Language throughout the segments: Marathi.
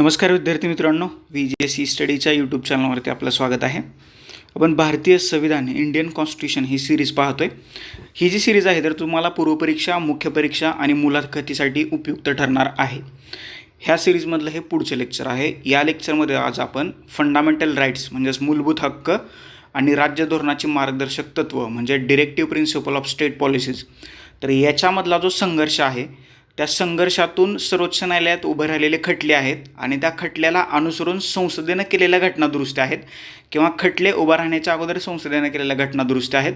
नमस्कार विद्यार्थी मित्रांनो V G S C स्टडीच्या YouTube चॅनलवरती आपलं स्वागत आहे. आपण भारतीय संविधान इंडियन कॉन्स्टिट्यूशन ही सिरीज पाहतोय. ही जी सिरीज आहे तर तुम्हाला पूर्वपरीक्षा मुख्य परीक्षा आणि मुलाखतीसाठी उपयुक्त ठरणार आहे. ह्या सिरीजमधलं हे पुढचं लेक्चर आहे. या लेक्चरमध्ये आज आपण फंडामेंटल राईट्स म्हणजेच मूलभूत हक्क आणि राज्य धोरणाची मार्गदर्शक तत्व म्हणजे directive principle of state policies तर याच्यामधला जो संघर्ष आहे त्या संघर्षातून सर्वोच्च न्यायालयात उभे राहिलेले खटले आहेत आणि त्या खटल्याला अनुसरून संसदेनं केलेल्या घटना आहेत. किंवा खटले उभा राहण्याच्या अगोदर संसदेनं केलेल्या घटना आहेत.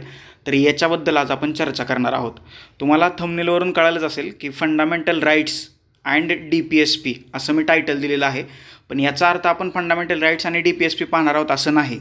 तर याच्याबद्दल आज आपण चर्चा करणार आहोत. तुम्हाला थंबनेलवरून कळालंच असेल की fundamental rights and D P S P असं मी टायटल दिलेलं आहे. पण याचा अर्थ आपण फंडामेंटल राईट्स आणि डी पी एस पी पाहणार आहोत असं नाही.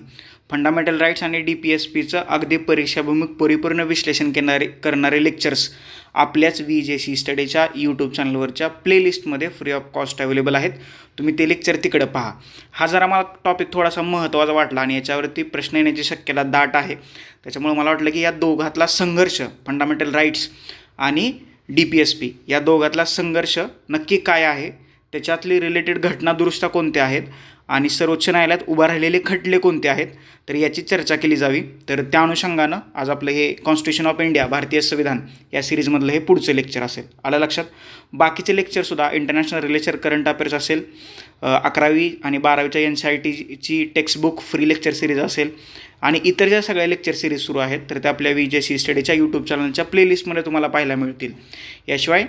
फंडामेंटल राईट्स आणि डी पी एस पीचं अगदी परीक्षाभिमुख परिपूर्ण विश्लेषण करणारे करणारे लेक्चर्स आपल्याच व्ही जे सी स्टडीच्या यूट्यूब चॅनलवरच्या प्लेलिस्टमध्ये फ्री ऑफ कॉस्ट अवेलेबल आहेत. तुम्ही ते लेक्चर तिकडं पहा. हा जरा मला टॉपिक थोडासा महत्त्वाचा वाटला आणि याच्यावरती प्रश्न येण्याची शक्यता दाट आहे. त्याच्यामुळे मला वाटलं की या दोघातला संघर्ष फंडामेंटल राईट्स आणि डी पी एस पी या दोघातला संघर्ष नक्की काय आहे? त्याच्यातली रिलेटेड घटनादुरुस्त्या कोणत्या आहेत आणि सर्वोच्च न्यायालयात उभा राहिलेले खटले कोणते आहेत तर याची चर्चा केली जावी. तर त्या अनुषंगानं आज आपलं हे कॉन्स्टिट्यूशन ऑफ इंडिया भारतीय संविधान या सिरीजमधलं हे पुढचं लेक्चर असेल. आलं लक्षात? बाकीचे लेक्चरसुद्धा इंटरनॅशनल रिलेशन करंट अफेअर्स असेल अकरावी आणि बारावीच्या एन सी आय टीची टेक्स्टबुक फ्री लेक्चर सिरीज असेल आणि इतर ज्या सगळ्या लेक्चर सिरीज सुरू आहेत तर त्या आपल्या विजय जे सी स्टडीच्या यूट्यूब चॅनलच्या प्लेलिस्टमध्ये तुम्हाला पाहायला मिळतील. याशिवाय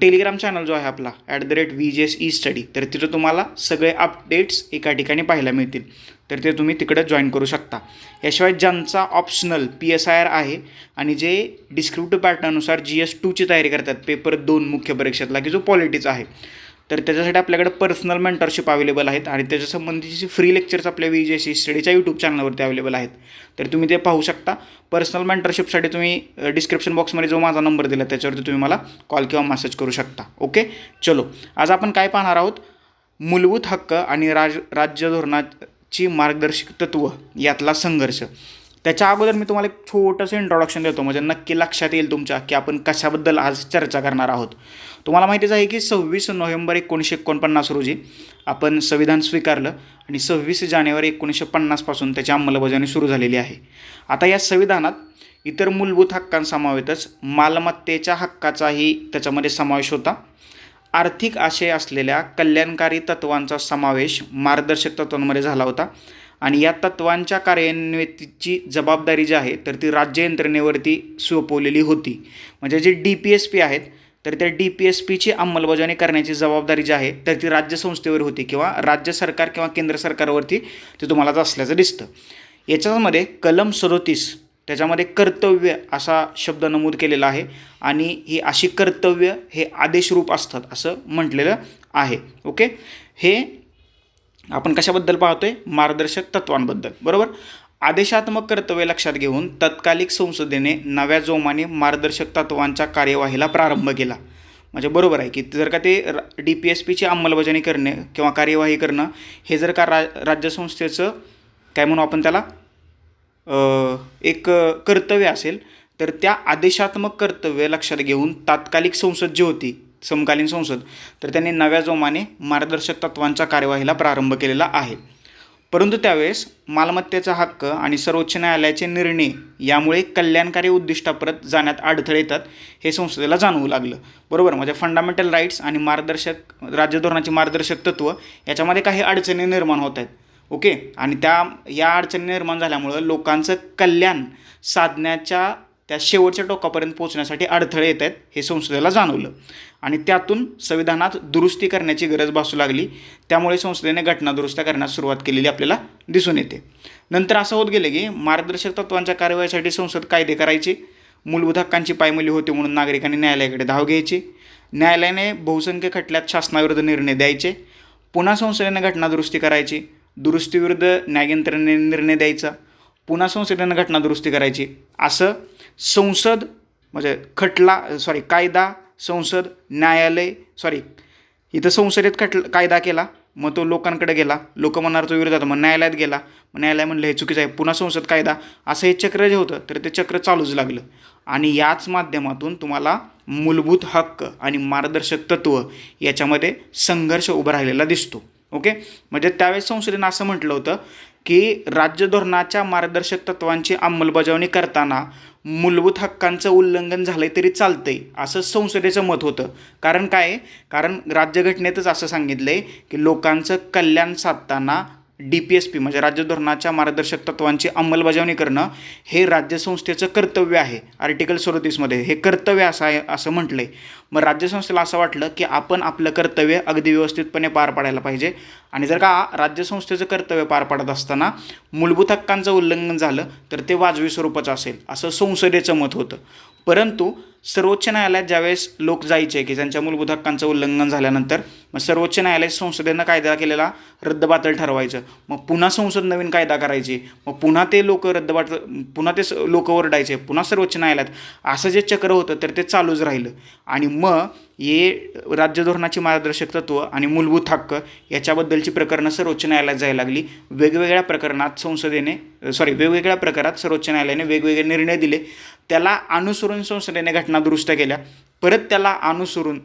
टेलिग्राम चॅनल जो आहे आपला at the rate V J S E study तर तिथं तुम्हाला सगळे अपडेट्स एका ठिकाणी पाहायला मिळतील. तर ते तुम्ही तिकडं जॉईन करू शकता. याशिवाय ज्यांचा optional P S I R आहे आणि जे डिस्क्रिप्टिव्ह पॅटर्ननुसार जी एस टूची तयारी करतात पेपर दोन मुख्य परीक्षेतला की जो पॉलिटीचा आहे तर त्याच्यासाठी आपल्याकडे पर्सनल मेंटरशिप अवेलेबल आहेत आणि त्याच्या संबंधीचे फ्री लेक्चर्स आपल्या वी जे सी स्टडीच्या यूट्यूब चॅनलवरती अवेलेबल आहेत. तर तुम्ही ते पाहू शकता. पर्सनल मेंटरशिपसाठी तुम्ही डिस्क्रिप्शन बॉक्समध्ये जो माझा नंबर दिला त्याच्यावरती तुम्ही मला कॉल किंवा मेसेज करू शकता. ओके चलो. आज आपण काय पाहणार आहोत? मूलभूत हक्क आणि राज राज्य धोरणाची मार्गदर्शक तत्व यातला संघर्ष. त्याच्या अगोदर मी तुम्हाला एक छोटंसं इंट्रोडक्शन देतो. म्हणजे नक्की लक्षात येईल तुमच्या की आपण कशाबद्दल आज चर्चा करणार आहोत. तुम्हाला माहितीच आहे की सव्वीस नोव्हेंबर एकोणीसशे एकोणपन्नास रोजी आपण संविधान स्वीकारलं आणि सव्वीस जानेवारी एकोणीसशे पन्नासपासून त्याची अंमलबजावणी सुरू झालेली आहे. आता या संविधानात इतर मूलभूत हक्कांसमवेतच मालमत्तेच्या हक्काचाही त्याच्यामध्ये समावेश होता. आर्थिक आशय असलेल्या कल्याणकारी तत्वांचा समावेश मार्गदर्शक तत्वांमध्ये झाला होता. आणि या तत्वांच्या कार्यान्वितीची जबाबदारी जी आहे तर ती राज्य यंत्रणेवरती सोपवलेली होती. म्हणजे जे डी पी एस पी आहेत तर त्या डी पी एस पीची अंमलबजावणी करण्याची जबाबदारी जी आहे तर ती राज्य संस्थेवर होती किंवा राज्य सरकार किंवा केंद्र सरकारवरती ते तुम्हाला असल्याचं दिसतं. याच्यामध्ये कलम सदोतीस त्याच्यामध्ये कर्तव्य असा शब्द नमूद केलेला आहे आणि ही अशी कर्तव्य हे आदेशरूप असतात असं म्हटलेलं आहे. ओके? हे आपण कशाबद्दल पाहतोय? मार्गदर्शक तत्वांबद्दल. बरोबर? आदेशात्मक कर्तव्य लक्षात घेऊन तत्कालिक संसदेने नव्या जोमाने मार्गदर्शक तत्वांच्या कार्यवाहीला प्रारंभ केला. म्हणजे बरोबर आहे की जर का ते डी पी एस पीची अंमलबजावणी करणे किंवा कार्यवाही करणं हे जर का रा राज्यसंस्थेचं काय म्हणू आपण त्याला एक कर्तव्य असेल तर त्या आदेशात्मक कर्तव्य लक्षात घेऊन तात्कालिक संसद जी होती समकालीन संसद तर त्यांनी नव्या जोमाने मार्गदर्शक तत्वांच्या कार्यवाहीला प्रारंभ केलेला आहे. परंतु त्यावेळेस मालमत्तेचा हक्क आणि सर्वोच्च न्यायालयाचे निर्णय यामुळे कल्याणकारी उद्दिष्टाप्रत जाण्यात अडथळे येतात हे संसदेला जाणवू लागलं. बरोबर? म्हणजे फंडामेंटल राईट्स आणि मार्गदर्शक राज्य धोरणाची मार्गदर्शक तत्व याच्यामध्ये काही अडचणी निर्माण होत आहेत. ओके? आणि त्या या अडचणी निर्माण झाल्यामुळं लोकांचं कल्याण साधण्याच्या त्या शेवटच्या टोकापर्यंत पोहोचण्यासाठी अडथळे येत आहेत हे संसदेला जाणवलं. आणि त्यातून संविधानात दुरुस्ती करण्याची गरज भासू लागली. त्यामुळे संसदेने घटना दुरुस्त करण्यास सुरुवात केलेली आपल्याला दिसून येते. नंतर असं होत गेले की मार्गदर्शक तत्वांच्या कारवाईसाठी संसद कायदे करायची मूलभूत हक्कांची पायमली होती म्हणून नागरिकांनी न्यायालयाकडे धाव घ्यायची न्यायालयाने बहुसंख्य खटल्यात शासनाविरुद्ध निर्णय द्यायचे पुन्हा संसदेने घटना दुरुस्ती करायची दुरुस्तीविरुद्ध न्याययंत्रणेने निर्णय द्यायचा पुन्हा संसदेनं घटना दुरुस्ती करायची असं संसद म्हणजे खटला सॉरी कायदा संसद न्यायालय सॉरी इथं संसदेत खट कायदा केला मग तो लोकांकडे गेला. लोक म्हणणार तो विरोधात मग न्यायालयात गेला. मग न्यायालय म्हणलं हे चुकीचं आहे पुन्हा संसद कायदा. असं हे चक्र जे होतं तर ते चक्र चालूच लागलं. आणि याच माध्यमातून तुम्हाला मूलभूत हक्क आणि मार्गदर्शक तत्त्व याच्यामध्ये संघर्ष उभा राहिलेला दिसतो. ओके? म्हणजे त्यावेळेस संसदेनं असं म्हटलं होतं की राज्य धोरणाच्या मार्गदर्शक तत्वांची अंमलबजावणी करताना मूलभूत हक्कांचं उल्लंघन झालं तरी चालतं आहे असं संसदेचं मत होतं. कारण काय? कारण राज्यघटनेतच असं सांगितलं आहे की लोकांचं कल्याण साधताना डी पी एस पी म्हणजे राज्य धोरणाच्या मार्गदर्शक तत्वांची अंमलबजावणी करणं हे राज्यसंस्थेचं कर्तव्य आहे. आर्टिकल सदतीसमध्ये हे कर्तव्य असं आहे असं म्हटलं आहे मग राज्यसंस्थेला असं वाटलं की आपण आपलं कर्तव्य अगदी व्यवस्थितपणे पार पाडायला पाहिजे. आणि जर का राज्यसंस्थेचं कर्तव्य पार पाडत असताना मूलभूत हक्कांचं उल्लंघन झालं तर ते वाजवी स्वरूपाचं असेल. असं संसदेचं मत होतं. परंतु सर्वोच्च न्यायालयात ज्यावेळेस लोक जायचे की त्यांच्या मूलभूत हक्कांचं उल्लंघन झाल्यानंतर मग सर्वोच्च न्यायालय संसदेनं कायदा केलेला रद्दबातल ठरवायचं. मग पुन्हा संसद नवीन कायदा करायची. मग पुन्हा ते लोक रद्दबातल पुन्हा ते लोक ओरडायचे. पुन्हा सर्वोच्च न्यायालयात. असं जे चक्र होतं तर ते चालूच राहिलं. आणि मग हे राज्य धोरणाची मार्गदर्शक तत्व आणि मूलभूत हक्क याच्याबद्दलची प्रकरणं सर्वोच्च न्यायालयात जायला लागली. वेगवेगळ्या प्रकरणात संसदेने सॉरी वेगवेगळ्या प्रकारात सर्वोच्च न्यायालयाने वेगवेगळे निर्णय दिले. त्याला अनुसरून संसदेने घटना दुरुस्त केल्या. परत त्याला अनुसरून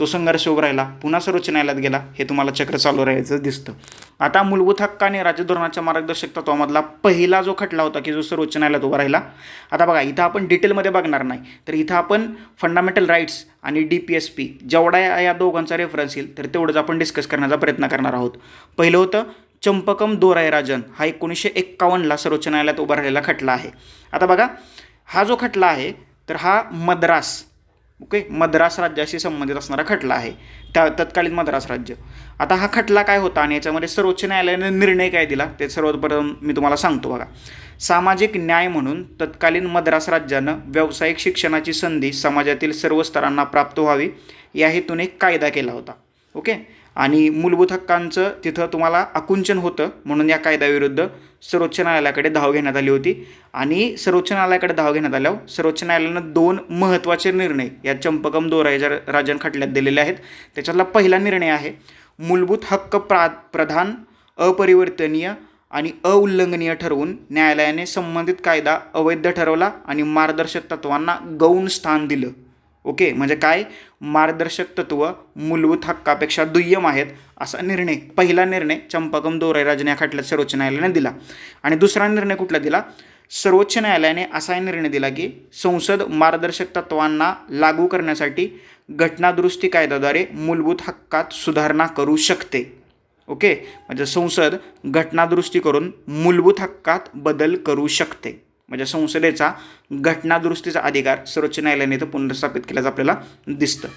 तो संघर्ष उभा राहिला. पुन्हा सर्वोच्च न्यायालयात गेला. हे तुम्हाला चक्र चालू राहायचं दिसतं. आता मूलभूत हक्क आणि राज्य धोरणाच्या मार्गदर्शक तत्वामधला पहिला जो खटला होता की जो सर्वोच्च न्यायालयात उभा राहिला. आता बघा इथं आपण डिटेलमध्ये बघणार नाही. तर इथं आपण फंडामेंटल राईट्स आणि डी पी एस पी जेवढा या या दोघांचा रेफरन्स येईल तर तेवढंच आपण डिस्कस करण्याचा प्रयत्न करणार आहोत. पहिलं होतं चंपकम दोरायराजन हा एकोणीसशे एक्कावन्नला सर्वोच्च न्यायालयात उभा राहिलेला खटला आहे. आता बघा हा जो खटला आहे तर हा मद्रास ओके मद्रास राज्याशी संबंधित असणारा खटला आहे. त्या तत्कालीन मद्रास राज्य. आता हा खटला काय होता आणि याच्यामध्ये सर्वोच्च न्यायालयाने निर्णय काय दिला? ते सर्वप्रथम मी तुम्हाला सांगतो बघा. सामाजिक न्याय म्हणून तत्कालीन मद्रास राज्यानं व्यावसायिक शिक्षणाची संधी समाजातील सर्व स्तरांना प्राप्त व्हावी या हेतून एक कायदा केला होता. ओके आणि मूलभूत हक्कांचं तिथं तुम्हाला आकुंचन होतं. म्हणून या कायद्याविरुद्ध सर्वोच्च न्यायालयाकडे धाव घेण्यात आली होती. आणि सर्वोच्च न्यायालयाकडे धाव घेण्यात आल्यावर सर्वोच्च न्यायालयानं दोन महत्त्वाचे निर्णय या चंपकम दोरायजा राजन खटल्यात दिलेले आहेत त्याच्यातला पहिला निर्णय आहे मूलभूत हक्क प्रा प्रधान अपरिवर्तनीय आणि अउल्लंघनीय ठरवून न्यायालयाने संबंधित कायदा अवैध ठरवला आणि मार्गदर्शक तत्वांना गौण स्थान दिलं. ओके? म्हणजे काय? मार्गदर्शक तत्व मूलभूत हक्कापेक्षा दुय्यम आहेत असा निर्णय. पहिला निर्णय चंपाकम दोरायराजन या खटल्यात सर्वोच्च न्यायालयाने दिला. आणि दुसरा निर्णय कुठला दिला? सर्वोच्च न्यायालयाने असा निर्णय दिला की संसद मार्गदर्शक तत्वांना लागू करण्यासाठी घटनादुरुस्ती कायद्याद्वारे मूलभूत हक्कात सुधारणा करू शकते. ओके? म्हणजे संसद घटनादुरुस्ती करून मूलभूत हक्कात बदल करू शकते. म्हणजे संसदेचा घटनादुरुस्तीचा अधिकार सर्वोच्च न्यायालयाने इथं पुनर्स्थापित केल्याचं आपल्याला दिसतं.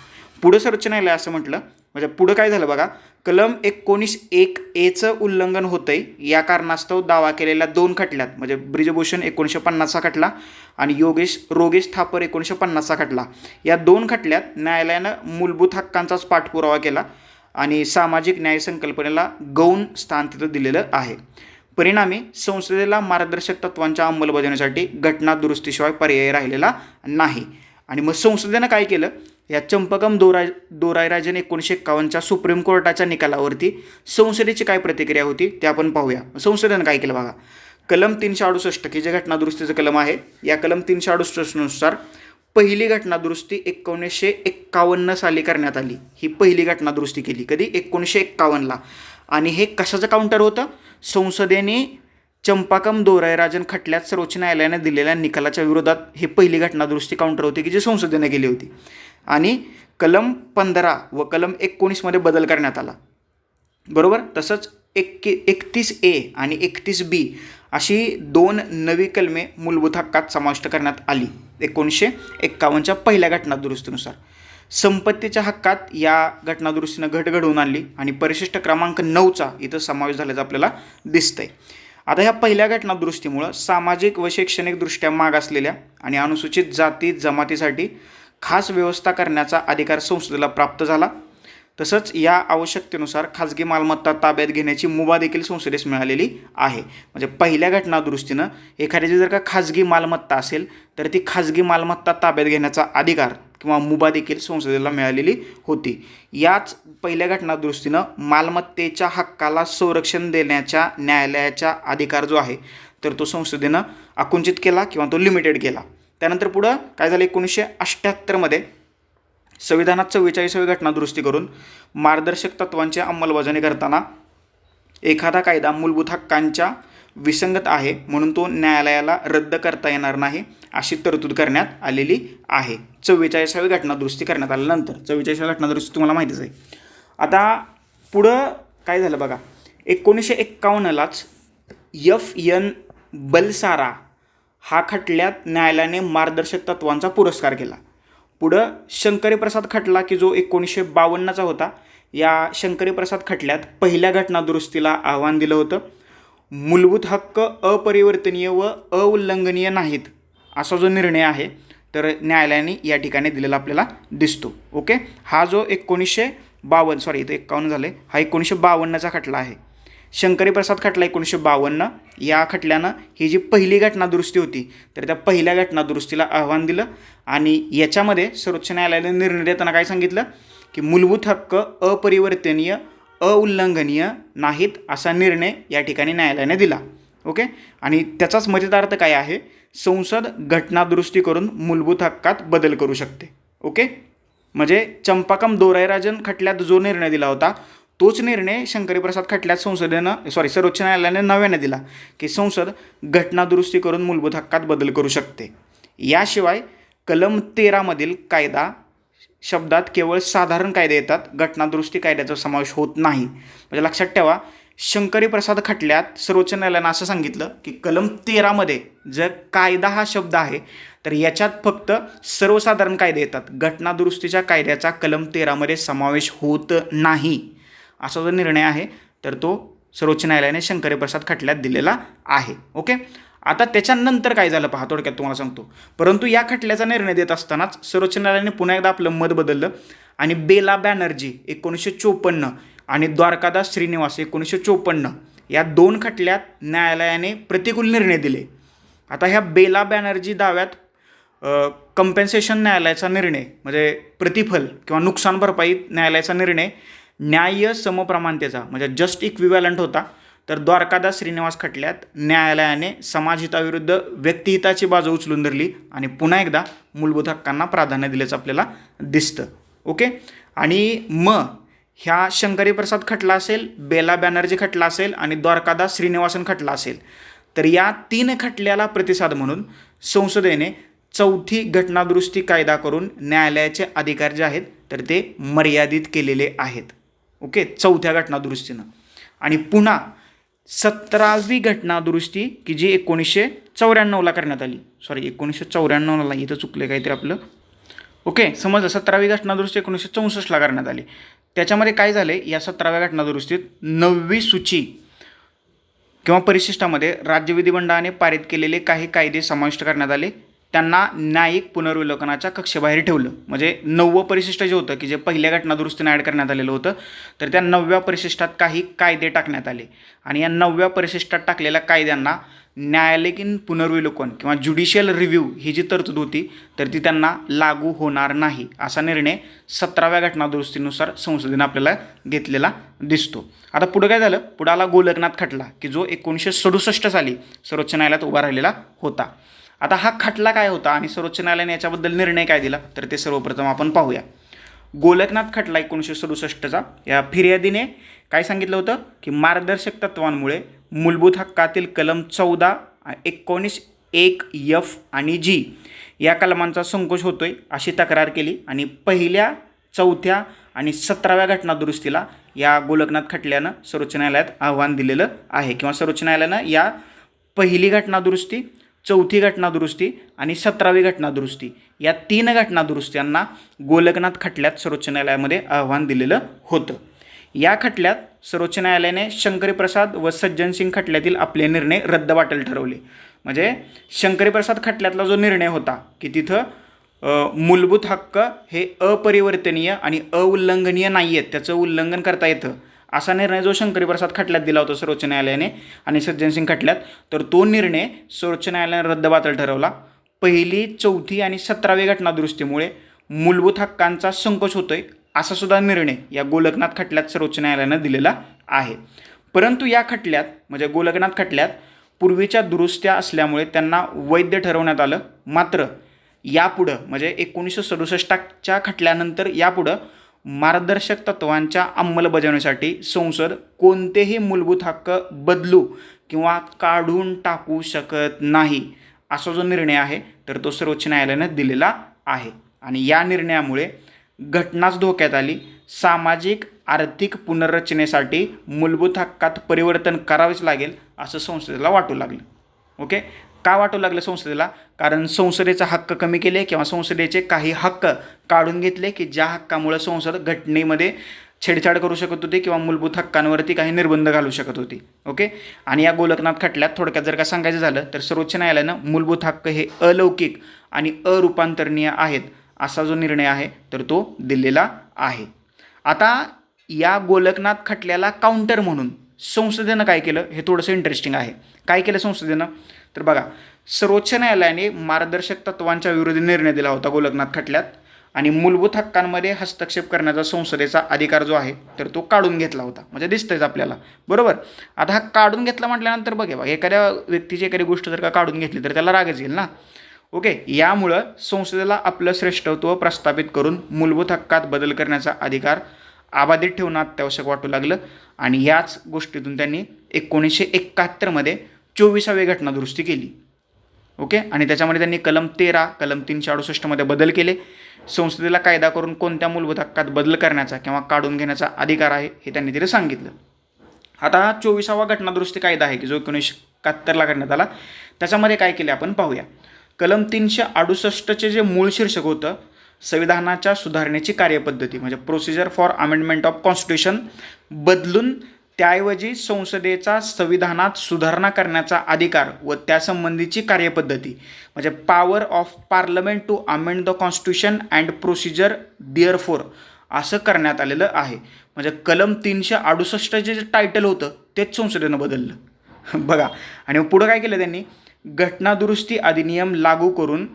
पुढं सर्वोच्च न्यायालय असं म्हटलं म्हणजे पुढं काय झालं बघा कलम एकोणीस एक एचं उल्लंघन होतंय या कारणास्तव दावा केलेल्या दोन खटल्यात म्हणजे ब्रिजभूषण एकोणीसशे पन्नासचा खटला आणि योगेश रोगेश थापर एकोणीसशे पन्नासचा खटला. या दोन खटल्यात न्यायालयानं मूलभूत हक्कांचाच पाठपुरावा केला आणि सामाजिक न्याय संकल्पनेला गौण स्थान तिथं दिलेलं आहे. परिणामी संसदेला मार्गदर्शक तत्वांच्या अंमलबजावणीसाठी घटना दुरुस्तीशिवाय पर्याय राहिलेला नाही. आणि मग संसदेनं काय केलं? या चंपकम दोराय दोरायराजन एकोणीसशे एक्कावन्नच्या सुप्रीम कोर्टाच्या निकालावरती संसदेची काय प्रतिक्रिया होती ते आपण पाहूया. संसदेनं काय केलं बघा? कलम तीनशे अडुसष्ट की जे घटना दुरुस्तीचं कलम आहे या कलम तीनशे अडुसष्टनुसार पहिली घटना दुरुस्ती एकोणीसशे एक्कावन्न साली करण्यात आली. ही पहिली घटना दुरुस्ती केली. कधी? एकोणीसशे एक्कावन्नला. आणि हे कशाचं काउंटर होतं? संसदेने चंपाकम दोरायराजन खटल्यात सर्वोच्च न्यायालयाने दिलेल्या निकालाच्या विरोधात ही पहिली घटनादुरुस्ती काउंटर होती की जी संसदेने केली होती. आणि कलम पंधरा व कलम एकोणीसमध्ये बदल करण्यात आला. बरोबर? तसंच एक एकतीस ए आणि एकतीस बी अशी दोन नवी कलमे मूलभूत हक्कात समाविष्ट करण्यात आली. एकोणीसशे एक्कावन्नच्या पहिल्या घटना दुरुस्तीनुसार संपत्तीच्या हक्कात या घटनादुरुस्तीनं घट घडवून आणली आणि परिशिष्ट क्रमांक नऊचा इथं समावेश झाल्याचं आपल्याला दिसतंय. आता ह्या पहिल्या घटनादुरुस्तीमुळं सामाजिक व शैक्षणिकदृष्ट्या माग असलेल्या आणि अनुसूचित जाती जमातीसाठी खास व्यवस्था करण्याचा अधिकार संसदेला प्राप्त झाला. तसंच या आवश्यकतेनुसार खाजगी मालमत्ता ताब्यात घेण्याची मुभा देखील संसदेस मिळालेली आहे. म्हणजे पहिल्या घटनादुरुस्तीनं एखाद्याची जर का खाजगी मालमत्ता असेल तर ती खाजगी मालमत्ता ताब्यात घेण्याचा अधिकार किंवा मुभा देखील संसदेला मिळालेली होती. याच पहिल्या घटनादुरुस्तीनं मालमत्तेच्या हक्काला संरक्षण देण्याच्या न्यायालयाचा अधिकार जो आहे तर तो संसदेनं आकुंचित केला किंवा तो लिमिटेड केला. त्यानंतर पुढं काय झालं? एकोणीसशे अठ्ठ्याहत्तरमध्ये संविधानात चव्वेचाळीसावी घटनादुरुस्ती करून मार्गदर्शक तत्वांची अंमलबजावणी करताना एखादा कायदा मूलभूत हक्कांच्या विसंगत आहे म्हणून तो न्यायालयाला रद्द करता येणार नाही अशी तरतूद करण्यात आलेली आहे. चव्वेचाळीसावी घटनादुरुस्ती करण्यात आल्यानंतर चव्वेचाळीसावी घटनादुरुस्ती तुम्हाला माहितीच आहे. आता पुढं काय झालं बघा एकोणीसशे एक्कावन्नलाच यफ यन बलसारा हा खटल्यात न्यायालयाने मार्गदर्शक तत्वांचा पुरस्कार केला. पुढं शंकरी प्रसाद खटला की जो एकोणीसशे बावन्नचा होता या शंकरी प्रसाद खटल्यात पहिल्या घटनादुरुस्तीला आव्हान दिलं होतं. मूलभूत हक्क अपरिवर्तनीय व अउल्लंघनीय नाहीत असा जो निर्णय आहे तर न्यायालयाने या ठिकाणी दिलेला आपल्याला दिसतो. ओके? हा जो एकोणीसशे बावन्न सॉरी इथं एक्कावन्न झाले हा एकोणीसशे बावन्नचा खटला आहे. शंकरी प्रसाद खटला एकोणीसशे बावन्न. या खटल्यानं ही जी पहिली घटनादुरुस्ती होती तर त्या पहिल्या घटनादुरुस्तीला आव्हान दिलं आणि याच्यामध्ये सर्वोच्च न्यायालयाने निर्णय देताना काय सांगितलं? की मूलभूत हक्क अपरिवर्तनीय अउल्लंघनीय नाहीत असा निर्णय या ठिकाणी न्यायालयाने दिला. ओके? आणि त्याचाच मर्यादार्थ काय आहे? संसद घटनादुरुस्ती करून मूलभूत हक्कात बदल करू शकते. ओके? म्हणजे चंपाकम दोरायराजन खटल्यात जो निर्णय दिला होता तोच निर्णय शंकरीप्रसाद खटल्यात संसदेनं सॉरी सर्वोच्च न्यायालयाने नव्याने दिला की संसद घटनादुरुस्ती करून मूलभूत हक्कात बदल करू शकते. याशिवाय कलम तेरामधील कायदा शब्दात केवळ साधारण कायदे येतात घटनादुरुस्ती कायद्याचा समावेश होत नाही. म्हणजे लक्षात ठेवा शंकरी प्रसाद खटल्यात सर्वोच्च न्यायालयानं असं सांगितलं की कलम तेरामध्ये जर कायदा हा शब्द आहे तर याच्यात फक्त सर्वसाधारण कायदे येतात. घटनादुरुस्तीच्या कायद्याचा कलम तेरामध्ये समावेश होत नाही. असा जो निर्णय आहे तर तो सर्वोच्च न्यायालयाने शंकरी प्रसाद खटल्यात दिलेला आहे. ओके? आता त्याच्यानंतर काय झालं पहा थोडक्यात तुम्हाला सांगतो. परंतु या खटल्याचा निर्णय देत असतानाच सर्वोच्च न्यायालयाने पुन्हा एकदा आपलं मत बदललं आणि बेला बॅनर्जी एकोणीसशे चोपन्न आणि द्वारकादास श्रीनिवास एकोणीसशे चोपन्न या दोन खटल्यात न्यायालयाने प्रतिकूल निर्णय दिले. आता ह्या बेला बॅनर्जी दाव्यात कंपेन्सेशन न्यायालयाचा निर्णय म्हणजे प्रतिफल किंवा नुकसान भरपाई न्यायालयाचा निर्णय न्याय समप्रमाणतेचा म्हणजे जस्ट इक्विव्हॅलंट होता. तर द्वारकादास श्रीनिवास खटल्यात न्यायालयाने समाजहिताविरुद्ध व्यक्तिहिताची बाजू उचलून धरली आणि पुन्हा एकदा मूलभूत हक्कांना प्राधान्य दिल्याचं आपल्याला दिसतं. ओके? आणि म ह्या शंकरी प्रसाद खटला असेल बेला बॅनर्जी खटला असेल आणि द्वारकादास श्रीनिवासन खटला असेल. तर या तीन खटल्याला प्रतिसाद म्हणून संसदेने चौथी घटनादुरुस्ती कायदा करून न्यायालयाचे अधिकार जे आहेत तर ते मर्यादित केलेले आहेत. ओके? चौथ्या घटनादुरुस्तीनं. आणि पुन्हा सतरावी घटनादुरुस्ती की जी एकोणीसशे चौऱ्याण्णवला करण्यात आली. सॉरी एकोणीसशे चौऱ्याण्णवला इथं चुकलं काहीतरी आपलं. ओके समजलं. सतरावी घटनादुरुस्ती एकोणीसशे चौसष्टला करण्यात आली. त्याच्यामध्ये काय झाले या सतराव्या घटनादुरुस्तीत नववी सूची किंवा परिशिष्टामध्ये राज्य विधिमंडळाने पारित केलेले काही कायदे समाविष्ट करण्यात आले. त्यांना न्यायिक पुनर्विलोकनाच्या कक्षेबाहेर ठेवलं. म्हणजे नववं परिशिष्ट जे होतं की जे पहिल्या घटनादुरुस्तीनं ॲड करण्यात आलेलं होतं तर त्या नवव्या परिशिष्टात काही कायदे टाकण्यात आले. आणि या नवव्या परिशिष्टात टाकलेल्या कायद्यांना न्यायालयीन पुनर्विलोकन किंवा ज्युडिशियल रिव्ह्यू ही जी तरतूद होती तर ती त्यांना लागू होणार नाही असा निर्णय सतराव्या घटनादुरुस्तीनुसार संसदेनं आपल्याला घेतलेला दिसतो. आता पुढं काय झालं? पुढाला गोलकनाथ खटला की जो एकोणीसशे सदुसष्ट साली सर्वोच्च न्यायालयात उभा राहिलेला होता. आता हा खटला काय होता? आणि सर्वोच्च न्यायालयाने याच्याबद्दल निर्णय काय दिला? तर ते सर्वप्रथम आपण पाहूया. गोलकनाथ खटला एकोणीसशे सदुसष्टचा. या फिर्यादीने काय सांगितलं होतं? की मार्गदर्शक तत्वांमुळे मूलभूत हक्कातील कलम चौदा एकोणीस एक यफ आणि जी या कलमांचा संकोच होतोय अशी तक्रार केली आणि पहिल्या चौथ्या आणि सतराव्या घटनादुरुस्तीला या गोलकनाथ खटल्यानं सर्वोच्च न्यायालयात आव्हान दिलेलं आहे. किंवा सर्वोच्च न्यायालयानं या पहिली घटनादुरुस्ती चौथी घटनादुरुस्ती आणि सतरावी घटनादुरुस्ती. या तीन घटनादुरुस्त्यांना गोलकनाथ खटल्यात सर्वोच्च न्यायालयामध्ये आव्हान दिलेलं होतं. या खटल्यात सर्वोच्च न्यायालयाने शंकरी प्रसाद व सज्जन सिंग खटल्यातील आपले निर्णय रद्द वाटेल ठरवले. म्हणजे शंकरी प्रसाद खटल्यातला जो निर्णय होता की तिथं मूलभूत हक्क हे अपरिवर्तनीय आणि अउल्लंघनीय नाही आहेत त्याचं उल्लंघन करता येतं. असा निर्णय जो शंकरी प्रसाद खटल्यात दिला होता सर्वोच्च न्यायालयाने आणि सज्जन सिंग खटल्यात तर तो निर्णय सर्वोच्च न्यायालयाने रद्दबातल ठरवला. पहिली चौथी आणि सतरावी घटनादुरुस्तीमुळे मूलभूत हक्कांचा संकोच होतोय असा सुद्धा निर्णय या गोलकनाथ खटल्यात सर्वोच्च न्यायालयानं दिलेला आहे. परंतु या खटल्यात म्हणजे गोलकनाथ खटल्यात पूर्वीच्या दुरुस्त्या असल्यामुळे त्यांना वैध ठरवण्यात आलं. मात्र यापुढं म्हणजे एकोणीसशे सदुसष्टच्या खटल्यानंतर यापुढं मार्गदर्शक तत्वांच्या अंमलबजावणीसाठी संसद कोणतेही मूलभूत हक्क बदलू किंवा काढून टाकू शकत नाही असा जो निर्णय आहे तर तो सर्वोच्च न्यायालयानं दिलेला आहे. आणि या निर्णयामुळे घटनाच धोक्यात आली. सामाजिक आर्थिक पुनर्रचनेसाठी मूलभूत हक्कात परिवर्तन करावेच लागेल असं संसदेला वाटू लागलं. ओके? का वाटू लागलं संसदेला? कारण संसदेचा हक्क कमी केले किंवा संसदेचे काही हक्क काढून घेतले की ज्या हक्कामुळे संसद घटनेमध्ये छेडछाड करू शकत होती किंवा मूलभूत हक्कांवरती काही निर्बंध घालू शकत होती. ओके? आणि या गोलकनाथ खटल्यात थोडक्यात जर का सांगायचं झालं तर सर्वोच्च न्यायालयानं मूलभूत हक्क हे अलौकिक आणि अरूपांतरणीय आहेत असा जो निर्णय आहे तर तो दिलेला आहे. आता या गोलकनाथ खटल्याला काउंटर म्हणून संसदेनं काय केलं? हे थोडंसं इंटरेस्टिंग आहे. काय केलं संसदेनं? तर बघा सर्वोच्च न्यायालयाने मार्गदर्शक तत्वांच्या विरोधी निर्णय दिला होता गोलकनाथ खटल्यात आणि मूलभूत हक्कांमध्ये हस्तक्षेप करण्याचा संसदेचा अधिकार जो आहे तर तो काढून घेतला होता. म्हणजे दिसतंयच आपल्याला. बरोबर? आता हा काढून घेतला म्हटल्यानंतर बघे बघा एखाद्या व्यक्तीची एखादी गोष्ट जर का काढून घेतली तर त्याला रागच येईल ना? ओके? यामुळं संसदेला आपलं श्रेष्ठत्व प्रस्थापित करून मूलभूत हक्कात बदल करण्याचा अधिकार अबाधित ठेवणं अत्यावश्यक वाटू लागलं. आणि याच गोष्टीतून त्यांनी एकोणीसशे एकाहत्तरमध्ये चोवीसावी घटना दुरुस्ती केली. ओके? आणि त्याच्यामध्ये त्यांनी कलम तेरा कलम तीनशे अडुसष्टमध्ये बदल केले. संसदेला कायदा करून कोणत्या मूलभूत हक्कात बदल करण्याचा किंवा काढून घेण्याचा अधिकार आहे हे त्यांनी तिथे सांगितलं. आता हा चोवीसावा घटनादुरुस्ती कायदा आहे की जो एकोणीसशे एकाहत्तरला करण्यात आला. त्याच्यामध्ये काय केले आपण पाहूया. कलम तीनशे अडुसष्टचे जे मूळ शीर्षक होतं संविधानाच्या सुधारणेची कार्यपद्धती म्हणजे procedure for amendment of constitution बदलून त्याऐवजी संसदेचा संविधानात सुधारणा करण्याचा अधिकार व त्यासंबंधीची कार्यपद्धती म्हणजे power of parliament to amend the constitution and procedure therefor असं करण्यात आलेलं आहे. म्हणजे कलम तीनशे अडुसष्ट जे टायटल होतं तेच संसदेनं बदललं. बघा. आणि पुढं काय केलं त्यांनी? घटनादुरुस्ती अधिनियम लागू करून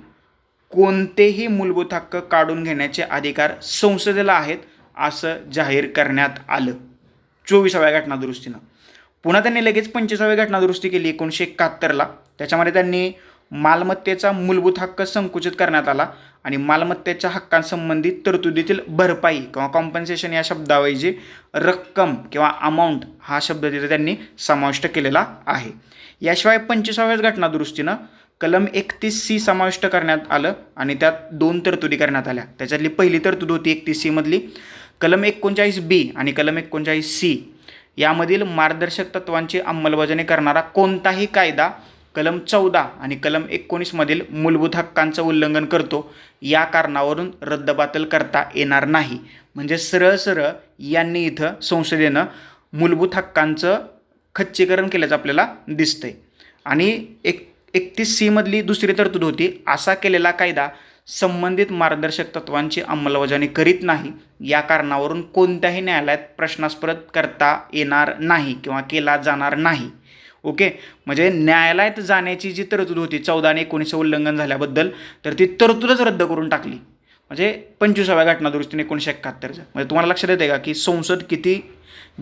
कोणतेही मूलभूत हक्क काढून घेण्याचे अधिकार संसदेला आहेत असं जाहीर करण्यात आलं. चोवीसाव्या घटनादुरुस्तीनं. पुन्हा त्यांनी लगेच पंचवीसाव्या घटनादुरुस्ती केली एकोणीसशे एकाहत्तरला. त्याच्यामध्ये त्यांनी मालमत्तेचा मूलभूत हक्क संकुचित करण्यात आला आणि मालमत्तेच्या हक्कांसंबंधित तरतुदीतील भरपाई किंवा कॉम्पन्सेशन या शब्दाऐवजी रक्कम किंवा अमाऊंट हा शब्द तिथे त्यांनी समाविष्ट केलेला आहे. याशिवाय पंचवीसाव्याच घटनादुरुस्तीनं कलम एकतीस सी समाविष्ट करण्यात आलं आणि त्यात दोन तरतुदी करण्यात आल्या. त्याच्यातली पहिली तरतूद होती एकतीस सीमधली कलम एकोणचाळीस बी आणि कलम एकोणचाळीस सी यामधील मार्गदर्शक तत्वांची अंमलबजावणी करणारा कोणताही कायदा कलम चौदा आणि कलम एकोणीसमधील मूलभूत हक्कांचं उल्लंघन करतो या कारणावरून रद्दबातल करता येणार नाही. म्हणजे सरळ सरळ यांनी इथं संसदेनं मूलभूत हक्कांचं खच्चीकरण केल्याचं आपल्याला दिसतंय. आणि एक एकतीस सीमधली दुसरी तरतूद होती. असा केलेला कायदा संबंधित मार्गदर्शक तत्वांची अंमलबजावणी करीत नाही. या कारणावरून कोणत्याही न्यायालयात प्रश्नास्पद करता येणार नाही किंवा केला जाणार नाही. ओके? म्हणजे न्यायालयात जाण्याची जी तरतूद होती चौदा आणि एकोणीसचं उल्लंघन झाल्याबद्दल तर ती तरतूदच रद्द करून टाकली. म्हणजे पंचवीसाव्या घटनादुरुस्तीने एकोणीसशे एकाहत्तरचं म्हणजे तुम्हाला लक्षात येते का की संसद किती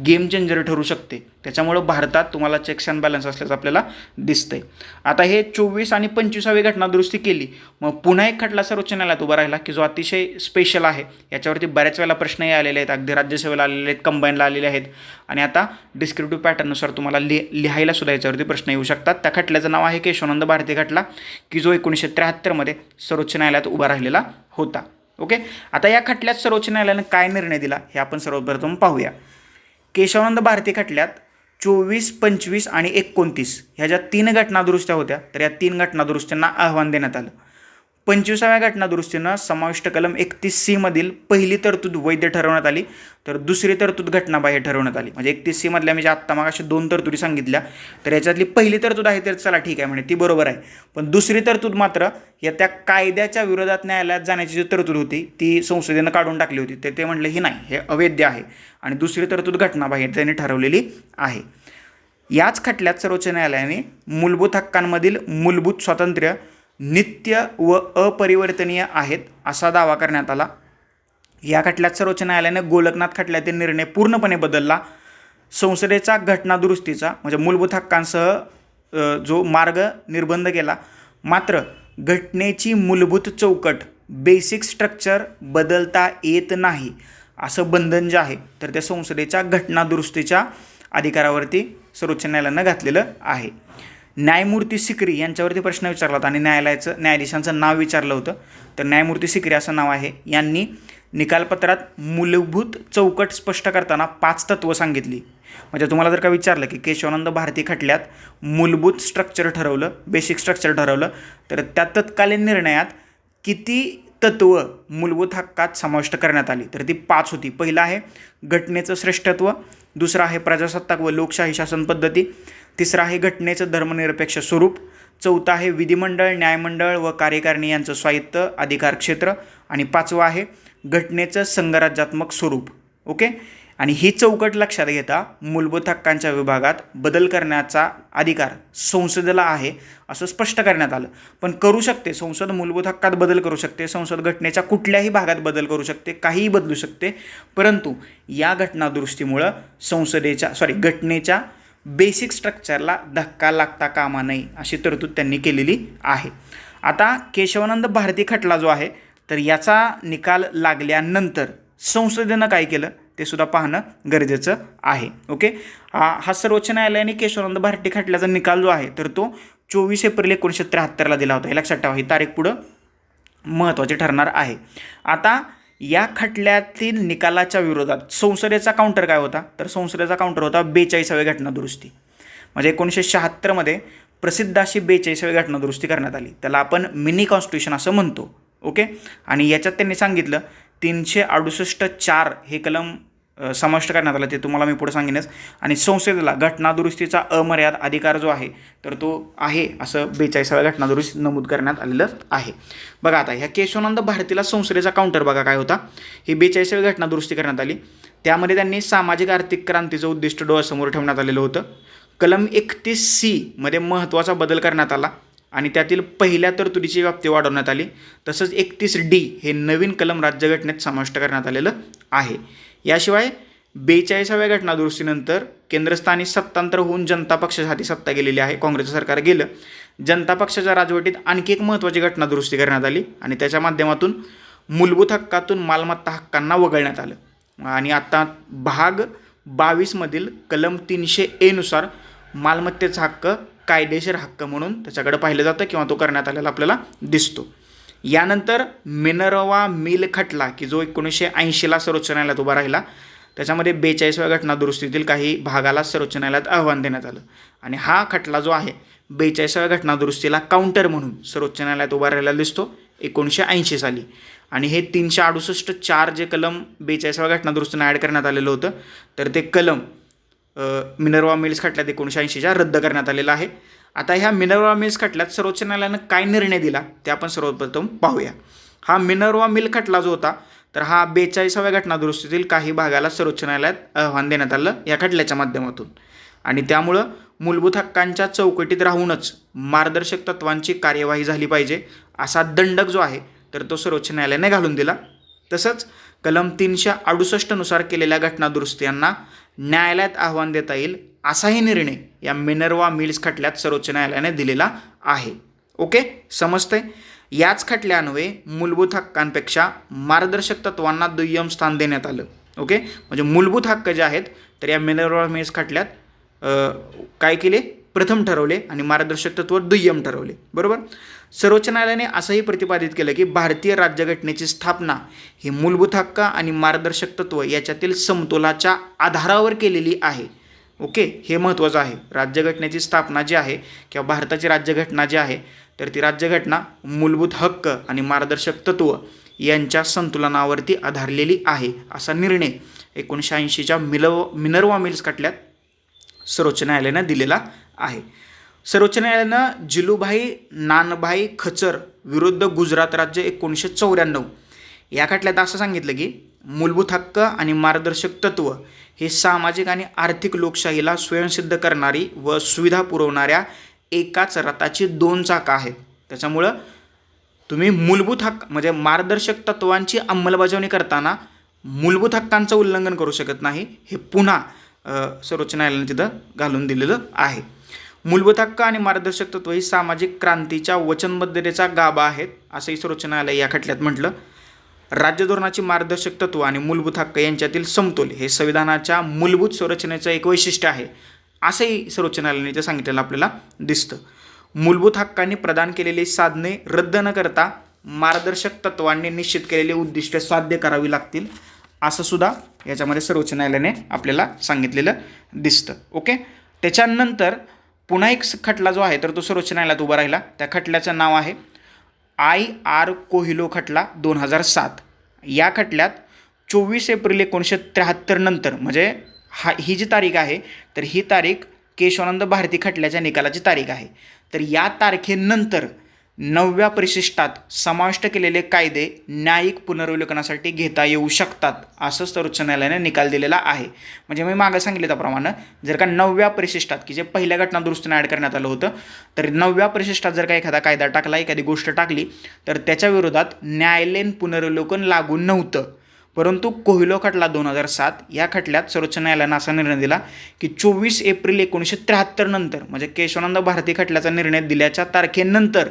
गेम चेंजर ठरू शकते? त्याच्यामुळं भारतात तुम्हाला चेक्स अँड बॅलन्स असल्याचं आपल्याला दिसतंय. आता हे चोवीस आणि पंचवीसावी घटना दुरुस्ती केली मग पुन्हा एक खटला सर्वोच्च न्यायालयात उभा राहिला की जो अतिशय स्पेशल आहे. याच्यावरती बऱ्याच वेळेला प्रश्नही आलेले आहेत. अगदी राज्यसेवेला आलेले आहेत कंबाईनला आलेले आहेत. आणि आता डिस्क्रिप्टिव्ह पॅटर्ननुसार तुम्हाला लि लिहायला सुद्धा याच्यावरती प्रश्न येऊ शकतात. त्या खटल्याचं नाव आहे केशवानंद भारती खटला की जो एकोणीसशे त्र्याहत्तरमध्ये सर्वोच्च न्यायालयात उभा राहिलेला होता. ओके? आता या खटल्यात सर्वोच्च न्यायालयानं काय निर्णय दिला हे आपण सर्वप्रथम पाहूया. केशवानंद भारती खटल्यात चोवीस पंचवीस आणि एकोणतीस. ह्या ज्या तीन घटना दुरुस्त्या होत्या तर या तीन घटना दुरुस्त्यांना आव्हान देण्यात आलं. पंचवीसाव्या घटना दुरुस्तीनं समाविष्ट कलम एकतीस सीमधील पहिली तरतूद वैध ठरवण्यात आली तर दुसरी तरतूद घटनाबाह्य ठरवण्यात आली. म्हणजे एकतीस सीमधल्या मी ज्या आत्ता मग अशा दोन तरतुदी सांगितल्या तर याच्यातली पहिली तरतूद आहे तर चला ठीक आहे म्हणे ती बरोबर आहे. पण दुसरी तरतूद मात्र या त्या कायद्याच्या विरोधात न्यायालयात जाण्याची जी तरतूद होती ती संसदेनं काढून टाकली होती. तर ते म्हटलं ही नाही हे अवैध आहे. आणि दुसरी तरतूद घटनाबाह्य त्यांनी ठरवलेली आहे. याच खटल्यात सर्वोच्च न्यायालयाने मूलभूत हक्कांमधील मूलभूत स्वातंत्र्य नित्य व अपरिवर्तनीय आहेत असा दावा करण्यात आला. या खटल्यात सर्वोच्च न्यायालयानं गोलकनाथ खटल्यातील निर्णय पूर्णपणे बदलला. संसदेचा घटनादुरुस्तीचा म्हणजे मूलभूत हक्कांसह जो मार्ग निर्बंध केला मात्र घटनेची मूलभूत चौकट बेसिक स्ट्रक्चर बदलता येत नाही असं बंधन जे आहे तर त्या संसदेच्या घटनादुरुस्तीच्या अधिकारावरती सर्वोच्च न्यायालयानं घातलेलं आहे. न्यायमूर्ती सिकरी यांच्यावरती प्रश्न विचारला होता आणि न्यायालयाचं न्यायाधीशांचं नाव विचारलं होतं. तर न्यायमूर्ती सिकरी असं नाव आहे. यांनी निकालपत्रात मूलभूत चौकट स्पष्ट करताना पाच तत्त्व सांगितली. म्हणजे तुम्हाला जर का विचारलं की केशवानंद भारती खटल्यात मूलभूत स्ट्रक्चर ठरवलं बेसिक स्ट्रक्चर ठरवलं तर त्या तत्कालीन निर्णयात किती तत्व मूलभूत हक्कात समाविष्ट करण्यात आली? तर ती पाच होती. पहिलं आहे घटनेचं श्रेष्ठत्व दुसरं आहे प्रजासत्ताक व लोकशाही शासन पद्धती तिसरं आहे घटनेचं धर्मनिरपेक्ष स्वरूप. चौथं आहे विधिमंडळ न्यायमंडळ व कार्यकारिणी यांचं स्वायत्त अधिकार क्षेत्र. आणि पाचवं आहे घटनेचं संघराज्यात्मक स्वरूप. ओके? आणि ही चौकट लक्षात घेता मूलभूत हक्कांच्या विभागात बदल करण्याचा अधिकार संसदेला आहे असं स्पष्ट करण्यात आलं. पण करू शकते संसद मूलभूत हक्कात बदल करू शकते संसद घटनेच्या कुठल्याही भागात बदल करू शकते काहीही बदलू शकते. परंतु या घटनादुरुस्तीमुळं संसदेच्या सॉरी घटनेच्या बेसिक स्ट्रक्चरला धक्का लागता कामा नये अशी तरतूद त्यांनी केलेली आहे. आता केशवानंद भारती खटला जो आहे तर याचा निकाल लागल्यानंतर संसदेनं काय केलं? ते सुद्धा पाहणं गरजेचं आहे. ओके? हा सर्वोच्च न्यायालयाने केशवानंद भारती खटल्याचा निकाल जो आहे तर तो चोवीस एप्रिल एकोणीसशे त्र्याहत्तरला दिला होता. हे लक्षात ठेवा ही तारीख पुढं महत्त्वाची ठरणार आहे. आता या खटल्यातील निकालाच्या विरोधात संसदेचा काउंटर काय होता? तर संसदेचा काउंटर होता बेचाळीसाव्या घटनादुरुस्ती. म्हणजे एकोणीसशे शहात्तरमध्ये प्रसिद्ध अशी बेचाळीसावी घटनादुरुस्ती करण्यात आली. त्याला आपण मिनी कॉन्स्टिट्यूशन असं म्हणतो. ओके? आणि याच्यात त्यांनी सांगितलं तीनशे अडुसष्ट चार हे कलम समाविष्ट करण्यात आलं ते तुम्हाला मी पुढे सांगेनच. आणि संसदेला घटनादुरुस्तीचा अमर्याद अधिकार जो आहे तर तो आहे असं बेचाळीसाव्या घटनादुरुस्ती नमूद करण्यात आलेलं आहे. बघा आता ह्या केशवानंद भारतीला संसदेचा काउंटर बघा काय होता. ही बेचाळीसावी घटनादुरुस्ती करण्यात आली. त्यामध्ये त्यांनी सामाजिक आर्थिक क्रांतीचं उद्दिष्ट डोळ्यासमोर ठेवण्यात आलेलं होतं. कलम एकतीस सी मध्ये महत्त्वाचा बदल करण्यात आला आणि त्यातील पहिल्या तरतुदीची व्याप्ती वाढवण्यात आली. तसंच एकतीस डी हे नवीन कलम राज्यघटनेत समाविष्ट करण्यात आलेलं आहे. याशिवाय बेचाळीसाव्या घटनादुरुस्तीनंतर केंद्रस्थानी सत्तांतर होऊन जनता पक्षाच्या हाती सत्ता गेलेली आहे. काँग्रेसचं सरकार गेलं. जनता पक्षाच्या राजवटीत आणखी एक महत्त्वाची घटनादुरुस्ती करण्यात आली आणि त्याच्या माध्यमातून मूलभूत हक्कातून मालमत्ता हक्कांना वगळण्यात आलं. आणि आता भाग बावीसमधील कलम तीनशे एनुसार मालमत्तेचा हक्क कायदेशीर हक्क म्हणून त्याच्याकडे पाहिलं जातं किंवा तो करण्यात आलेला आपल्याला दिसतो. यानंतर मिनरवा मिल खटला की जो एकोणीसशे ऐंशीला सर्वोच्च न्यायालयात उभा राहिला त्याच्यामध्ये बेचाळीसव्या घटनादुरुस्तीतील काही भागाला सर्वोच्च न्यायालयात आव्हान देण्यात आलं. आणि हा खटला जो आहे बेचाळीसाव्या घटनादुरुस्तीला काउंटर म्हणून सर्वोच्च न्यायालयात उभा राहिला दिसतो एकोणीसशे ऐंशी साली. आणि हे तीनशे अडुसष्ट चार जे कलम बेचाळीसाव्या घटनादुरुस्तीनं ॲड करण्यात आलेलं होतं तर ते कलम मिनरवा मिल्स खटल्यात एकोणीसशे ऐंशीच्या रद्द करण्यात आलेलं आहे. आता ह्या मिनरवा मिल्स खटल्यात सर्वोच्च न्यायालयानं काय निर्णय दिला? ते आपण सर्वप्रथम पाहूया. हा मिनरवा मिल खटला जो होता तर हा बेचाळीसाव्या घटनादुरुस्तीतील काही भागाला सर्वोच्च न्यायालयात आव्हान देण्यात आलं या खटल्याच्या माध्यमातून. आणि त्यामुळं मूलभूत हक्कांच्या चौकटीत राहूनच मार्गदर्शक तत्वांची कार्यवाही झाली पाहिजे असा दंडक जो आहे तर तो सर्वोच्च न्यायालयाने घालून दिला. तसंच कलम तीनशे अडुसष्टनुसार केलेल्या घटनादुरुस्त्यांना न्यायालयात आव्हान देता येईल असाही निर्णय या मिनर्वा मिल्स खटल्यात सर्वोच्च न्यायालयाने दिलेला आहे. ओके? समजतंय? याच खटल्यान्वये मूलभूत हक्कांपेक्षा मार्गदर्शक तत्वांना दुय्यम स्थान देण्यात आलं. ओके? म्हणजे मूलभूत हक्क जे आहेत तर या मिनर्वा मिल्स खटल्यात काय केले? प्रथम ठरवले आणि मार्गदर्शक तत्व दुय्यम ठरवले. बरोबर? सर्वोच्च न्यायालयाने असंही प्रतिपादित केलं की भारतीय राज्यघटनेची स्थापना ही मूलभूत हक्क आणि मार्गदर्शक तत्व याच्यातील समतोलाच्या आधारावर केलेली आहे. ओके हे महत्त्वाचं आहे. राज्यघटनेची स्थापना जी आहे किंवा भारताची राज्यघटना जी आहे तर ती राज्यघटना मूलभूत हक्क आणि मार्गदर्शक तत्त्व यांच्या संतुलनावरती आधारलेली आहे असा निर्णय एकोणीसशे ऐंशीच्या मिलव मिनर्वा मिल्स खटल्यात सर्वोच्च न्यायालयानं दिलेला आहे. सर्वोच्च न्यायालयानं जिलूभाई नानभाई खचर विरुद्ध गुजरात राज्य एकोणीसशे चौऱ्याण्णव या खटल्यात असं सांगितलं की मूलभूत हक्क आणि मार्गदर्शक तत्त्व हे सामाजिक आणि आर्थिक लोकशाहीला स्वयंसिद्ध करणारी व सुविधा पुरवणाऱ्या एकाच रथाची दोन चाकं आहेत. त्याच्यामुळं तुम्ही मूलभूत हक्क म्हणजे मार्गदर्शक तत्वांची अंमलबजावणी करताना मूलभूत हक्कांचं उल्लंघन करू शकत नाही हे पुन्हा सर्वोच्च न्यायालयाने तिथं घालून दिलेलं आहे. मूलभूत हक्क आणि मार्गदर्शक तत्व ही सामाजिक क्रांतीच्या वचनबद्धतेचा गाभा आहेत असंही सर्वोच्च न्यायालय या खटल्यात म्हटलं. राज्य धोरणाची मार्गदर्शक तत्व आणि मूलभूत हक्क यांच्यातील समतोल हे संविधानाच्या मूलभूत संरचनेचं एक वैशिष्ट्य आहे असंही सर्वोच्च न्यायालयाने ते सांगितलेलं आपल्याला दिसतं. मूलभूत हक्कांनी प्रदान केलेली साधने रद्द न करता मार्गदर्शक तत्वांनी निश्चित केलेली उद्दिष्ट साध्य करावी लागतील असं सुद्धा याच्यामध्ये सर्वोच्च न्यायालयाने आपल्याला सांगितलेलं दिसतं. ओके? त्याच्यानंतर पुन्हा एक खटला जो आहे तर तो सर्वोच्च न्यायालयात उभा राहिला. त्या खटल्याचं नाव आहे आय आर कोहिलो खटला दोन हजार सात. या खटल्यात चोवीस एप्रिल एकोणीसशे त्र्याहत्तर नंतर म्हणजे हा ही जी तारीख आहे तर ही तारीख केशवानंद भारती खटल्याच्या निकालाची तारीख आहे. तर या तारखेनंतर नवव्या परिशिष्टात समाविष्ट केलेले कायदे न्यायिक पुनर्विलोकनासाठी घेता येऊ शकतात असं सर्वोच्च न्यायालयाने निकाल दिलेला आहे. म्हणजे मी मागं सांगितलं त्याप्रमाणे जर का नवव्या परिशिष्टात की जे पहिल्या घटना दुरुस्तीने ॲड करण्यात आलं होतं तर नवव्या परिशिष्टात जर का एखादा कायदा टाकला एखादी गोष्ट टाकली तर त्याच्या विरोधात न्यायालयीन पुनर्विलोकन लागू नव्हतं. परंतु कोहिलो खटला दोन हजार सात या खटल्यात सर्वोच्च न्यायालयानं असा निर्णय दिला की चोवीस एप्रिल एकोणीसशे त्र्याहत्तर नंतर म्हणजे केशवानंद भारती खटल्याचा निर्णय दिल्याच्या तारखेनंतर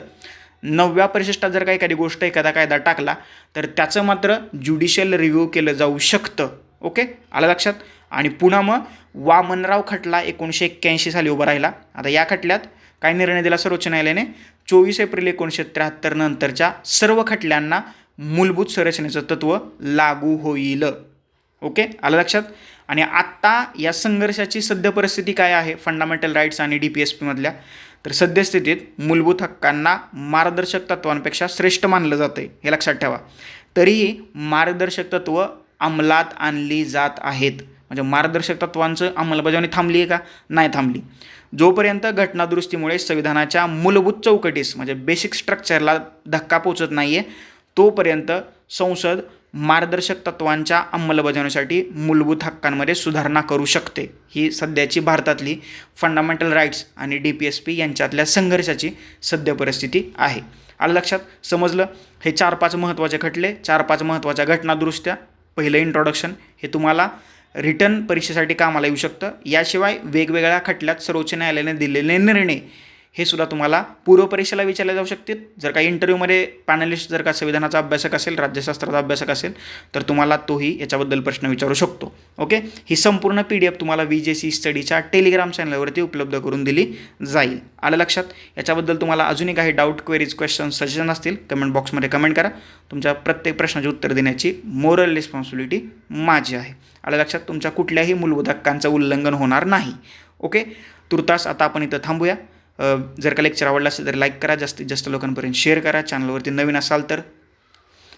नवव्या परिशिष्टात जर काही एखादी गोष्ट एखादा कायदा टाकला तर त्याचं मात्र ज्युडिशियल रिव्ह्यू केलं जाऊ शकतं. ओके? आलं लक्षात? आणि पुन्हा मग वामनराव खटला एकोणीसशे एक्क्याऐंशी साली उभा राहिला. आता या खटल्यात काय निर्णय दिला सर्वोच्च न्यायालयाने? चोवीस एप्रिल एकोणीसशे त्र्याहत्तर नंतरच्या सर्व खटल्यांना मूलभूत संरचनेचं तत्व लागू होईल. ओके? आलं लक्षात? आणि आत्ता या संघर्षाची सद्य परिस्थिती काय आहे? फंडामेंटल राईट्स आणि डी पी एस पीमधल्या तर सद्यस्थितीत मूलभूत हक्कांना मार्गदर्शक तत्वांपेक्षा श्रेष्ठ मानलं जातं आहे हे लक्षात ठेवा. तरीही मार्गदर्शक तत्व अंमलात आणली जात आहेत. म्हणजे मार्गदर्शक तत्वांचं अंमलबजावणी थांबली आहे का? नाही थांबली. जोपर्यंत घटनादुरुस्तीमुळे संविधानाच्या मूलभूत चौकटीस म्हणजे बेसिक स्ट्रक्चरला धक्का पोचत नाही आहे तोपर्यंत संसद मार्गदर्शक तत्वांच्या अंमलबजावणीसाठी मूलभूत हक्कांमध्ये सुधारणा करू शकते. ही सध्याची भारतातली फंडामेंटल राईट्स आणि डी पी एस पी यांच्यातल्या संघर्षाची सद्य परिस्थिती आहे. आलं लक्षात? समजलं? हे चार पाच महत्त्वाचे खटले चार पाच महत्त्वाच्या घटनादुरुस्त्या पहिलं इंट्रोडक्शन हे तुम्हाला रिटर्न परीक्षेसाठी कामाला येऊ शकतं. याशिवाय वेगवेगळ्या खटल्यात सर्वोच्च न्यायालयाने दिलेले निर्णय हे सुद्धा तुम्हाला पूर्वपरीक्षेला विचारले जाऊ शकतील. जर का इंटरव्ह्यूमध्ये पॅनलिस्ट जर का संविधानाचा अभ्यासक असेल राज्यशास्त्राचा अभ्यासक असेल तर तुम्हाला तोही याच्याबद्दल प्रश्न विचारू शकतो. ओके ही संपूर्ण पी डी एफ तुम्हाला वी जे सी स्टडीच्या टेलिग्राम चॅनलवरती उपलब्ध करून दिली जाईल. आलं लक्षात? याच्याबद्दल तुम्हाला अजूनही काही डाऊट क्वेरीज क्वेश्चन सजेशन असतील कमेंट बॉक्समध्ये कमेंट करा. तुमच्या प्रत्येक प्रश्नाचे उत्तर देण्याची मोरल रिस्पॉन्सिबिलिटी माझी आहे. आलं लक्षात? तुमच्या कुठल्याही मूलभूत हक्कांचं उल्लंघन होणार नाही. ओके तुर्तास आता आपण इथं थांबूया. जर का लेक्चर आवडला असेल तर लाईक करा. जास्तीत जास्त लोकांपर्यंत शेअर करा. चॅनलवरती नवीन असाल तर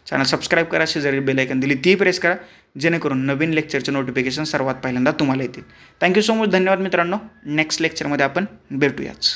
चॅनल सबस्क्राईब करा. शेजारी बेलायकन दिली ती प्रेस करा. जेणेकरून नवीन लेक्चरचे नोटिफिकेशन सर्वात पहिल्यांदा तुम्हाला येतील. थँक्यू सो मच धन्यवाद मित्रांनो. नेक्स्ट लेक्चरमध्ये आपण भेटूयाच.